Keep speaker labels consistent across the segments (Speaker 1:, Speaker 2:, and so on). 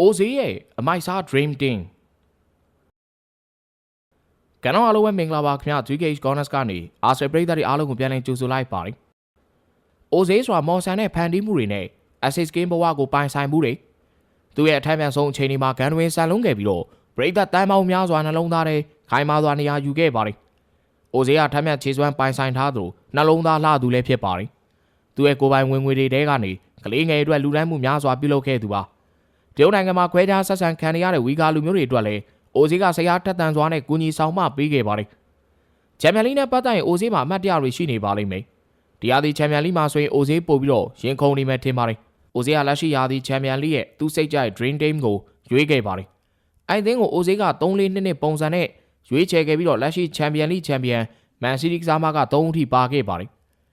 Speaker 1: အိုဇေးရဲ့အမိုက်စား Dream Team ကနော်အားလုံးပဲမင်္ဂလာပါခင်ဗျာ GKH Corners ကနေအာဆယ်ပရိသတ်တွေအားလုံးကိုပြန်လည်ကြိုဆိုလိုက်ပါတယ်။အိုဇေးဆိုတာမော်ဆန်နဲ့ဖန်တီးမှုတွေနဲ့ Assist Game ဘဝကိုပိုင်ဆိုင်မှုတွေသူ့ရဲ့အထက်ပြန်ဆုံးအချိန်ဒီမှာဂန်ဒဝင်ဆန်လုံးခဲ့ပြီးတော့ပရိသတ်တန်ပေါင်းများစွာနှလုံးသားထဲခိုင်မာစွာနေရာယူခဲ့ပါတယ်။အိုဇေးကထက်မြက်ခြေစွမ်းပိုင်ဆိုင်ထားသူနှလုံးသားလှသူလည်းဖြစ်ပါတယ်။သူ့ရဲ့ကိုယ်ပိုင်ဝင်ငွေတွေတဲကနေကလေးငယ်အတွက်လူဒန်းမှုများစွာပြုလုပ်ခဲ့သူပါ။ တရုတ်နိုင်ငံမှာခွဲခြားဆက်ဆံခံရတဲ့ဝီဂါလူမျိုးတွေအတွက်လည်းအိုဇီကဆရာထက်တန်စွာနဲ့ကူညီဆောင်မပေးခဲ့ပါတယ်။ချန်ပီယံလိနဲ့ပတ်သက်ရင်အိုဇီမှာအမှတ်တရတွေရှိနေပါလိမ့်မယ်။ဒီရာသီချန်ပီယံလိမှာဆိုရင်အိုဇီပို့ပြီးတော့ရင်ခုန်နေမယ်ထင်ပါတယ်။အိုဇီကလက်ရှိရာသီချန်ပီယံလိရဲ့သူ့စိတ်ကြိုက် Dream Team ကိုရွေးခဲ့ပါတယ်။အဲ့ဒီအသင်းကိုအိုဇီက3-4နှစ်နှစ်ပုံစံနဲ့ရွေးချယ်ခဲ့ပြီးတော့လက်ရှိချန်ပီယံလိချန်ပီယံမန်စီးတီးကစားမက3ဦးထိပါခဲ့ပါတယ်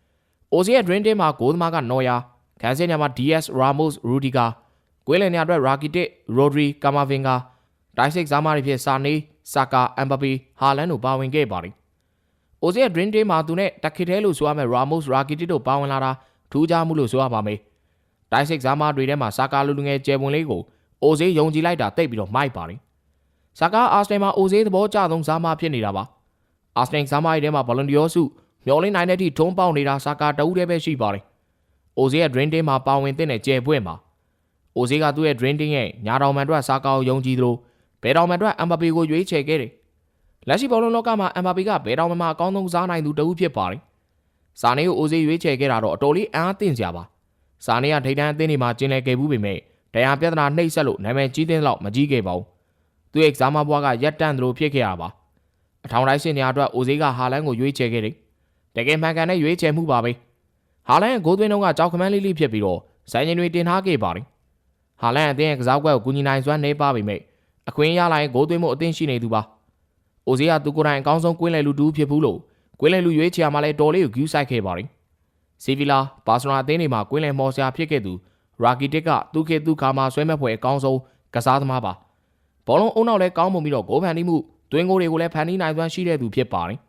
Speaker 1: ။အိုဇီရဲ့ Dream Team မှာဂိုးသမားကနော်ယာခန်းစင်ညမှာ DS Ramos Rudiger ကွေးလင်ညာအတွက် Rakitic, Rodri, Camavinga ဒိုင်းစစ်ဇာမားတွေဖြစ်စာနေဆာကာအမ်ဘပီဟာလန်တို့ပါဝင်ခဲ့ပါတယ်။အိုဇီရဲ့ Dream Team မှာသူနဲ့တက်ခစ်တဲလို့ဆိုရမယ့် Ramos, Rakitic တို့ပါဝင်လာတာထူးခြားမှုလို့ဆိုရပါမယ်။ဒိုင်းစစ်ဇာမားတွေထဲမှာဆာကာလူလူငယ်ကျယ်ပွန်လေးကိုအိုဇီယုံကြည်လိုက်တာတိတ်ပြီးတော့မိုက်ပါတယ်။ဆာကာအာစနယ်မှာအိုဇီသဘောကျဆုံးဇာမားဖြစ်နေတာပါ။အာစနယ်ဇာမားတွေထဲမှာဘလွန်ဒီယောစုမျော်လင့်နိုင်တဲ့အထိထုံးပေါက်နေတာဆာကာတဦးတည်းပဲရှိပါတယ်။အိုဇီရဲ့ Dream Team မှာပါဝင်တဲ့နဲ့ကျယ်ပွင့်ပါ။ အိုဇေးကသူ့ရဲ့ Dream Team ရဲ့ညာတော်မန်အတွက်စားကောက်ယုံကြည်သလိုဘယ်တော်မန်အတွက်အမ်ဘာပီကိုရွေးချယ်ခဲ့တယ်။လက်ရှိဘောလုံးလောကမှာအမ်ဘာပီကဘယ်တော်မန်မှာအကောင်းဆုံးစားနိုင်သူတစ်ဦးဖြစ်ပါတယ်။စာနေကိုအိုဇေးရွေးချယ်ခဲ့တာတော့အတော်လေးအံ့အားသင့်စရာပါ။စာနေကထိတ်တန်းအသင်းတွေမှာကျင်းလည်ခဲ့ဘူးပေမဲ့တရားပြဿနာနှိပ်စက်လို့နာမည်ကြီးတဲ့လောက်မကြီးခဲ့ပါဘူး။သူ့ရဲ့ကစားမဘွားကရက်တန့်သလိုဖြစ်ခဲ့ရပါ။အထောင်တိုင်းရှင်နေရာအတွက်အိုဇေးကဟာလန်ကိုရွေးချယ်ခဲ့တယ်။တကယ်မှန်ကန်တဲ့ရွေးချယ်မှုပါပဲ။ဟာလန်ရဲ့ဂိုးသွင်းတော့ကကြောက်ခမန်းလေးလေးဖြစ်ပြီးတော့ဇန်ညင်တွေတင်ထားခဲ့ပါတယ်။ ဟာလန်အသင်းရဲ့ကစားကွက်ကိုကူညီနိုင်စွမ်းနေပါပေမဲ့အခွင့်ရလိုက်ဂိုးသွင်းမှုအသင်းရှိနေသူပါ။အိုဇီယာသူကိုယ်တိုင်အကောင်းဆုံးကွင်းလယ်လူတူဖြစ်ဘူးလို့ကွင်းလယ်လူရွေးချယ်မှာလဲတော်လေးကိုဂူးဆိုင်ခဲ့ပါတယ်။စီဗီလာဘာစီလိုနာအသင်းတွေမှာကွင်းလယ်မော်ဆရာဖြစ်ခဲ့သူရာကီတစ်ကသူခေသူခါမှာဆွဲမဲ့ဖွယ်အကောင်းဆုံးကစားသမားပါ။ဘောလုံးအုံနောက်လဲကောင်းပုံပြီးတော့ဂိုးဖန်တီးမှုတွင်းဂိုးတွေကိုလည်းဖန်တီးနိုင်စွမ်းရှိတဲ့သူဖြစ်ပါတယ်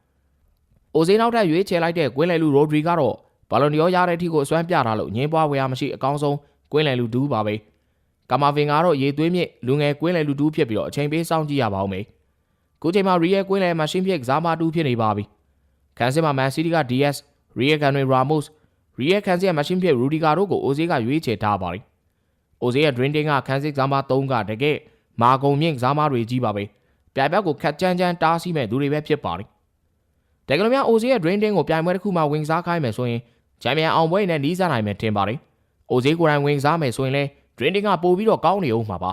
Speaker 1: ။အိုဇီနောက်ထပ်ရွေးချယ်လိုက်တဲ့ကွင်းလယ်လူရိုဒရီကတော့ဘာလွန်ဒီယောရတဲ့အထိကိုအစွမ်းပြထားလို့ငင်းပွားဝယ်ရမရှိအကောင်းဆုံးကွင်းလယ်လူဒူးပါပဲ။ ကာမာဗင်ကတော့ရေသွေးမြင့်လူငယ်ကွင်းလယ်လူတူးဖြစ်ပြီးတော့အချိန်ပေးစောင့်ကြည့်ရပါဦးမယ်။ခုချိန်မှာရီယယ်ကွင်းလယ်မှာရှင်းဖြစ်ကစားမတူးဖြစ်နေပါပြီ။ခန်းစစ်မှာမန်စီးတီးက DS ရီယယ်ကန်တွေရာမို့စ်ရီယယ်ခန်းစစ်ရဲ့မရှင်းဖြစ်ရူဒီကာတို့ကိုအိုဇေးကရွေးချယ်ထားပါတယ်။အိုဇေးရဲ့ Dream Team ကခန်းစစ်ကစားမ3ကတကယ်မာကုံမြင့်ကစားမတွေကြီးပါပဲ။ပြိုင်ဘက်ကိုခက်ကြမ်းကြမ်းတားဆီးမဲ့သူတွေပဲဖြစ်ပါတယ်။တကယ်လို့များအိုဇေးရဲ့ Dream Team ကိုပြိုင်ပွဲတစ်ခုမှဝင်စားခိုင်းမယ်ဆိုရင်ချန်ပီယံအောင်ပွဲနဲ့နီးစပ်နိုင်မယ်ထင်ပါတယ်။အိုဇေးကိုယ်တိုင်ဝင်စားမယ်ဆိုရင်လည်း Dreaming ကပို့ပြီးတော့ကောင်းနေအောင်မှာပါ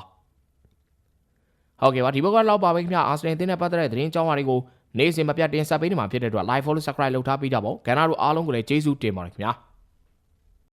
Speaker 1: ဟုတ်ကဲ့ပါဒီဘက်ကတော့ပါပဲခင်ဗျာအာဆင်နယ်တင်းနဲ့ပတ်သက်တဲ့သတင်းကြောင်းအရာတွေကိုနေ့စဉ်မပြတ်တင်ဆက်ပေးနေမှာဖြစ်တဲ့အတွက် live follow subscribe လုပ်ထားပေးကြပါဦးကဏ္ဍတို့အားလုံးကိုလည်းကျေးဇူးတင်ပါတယ်ခင်ဗျာ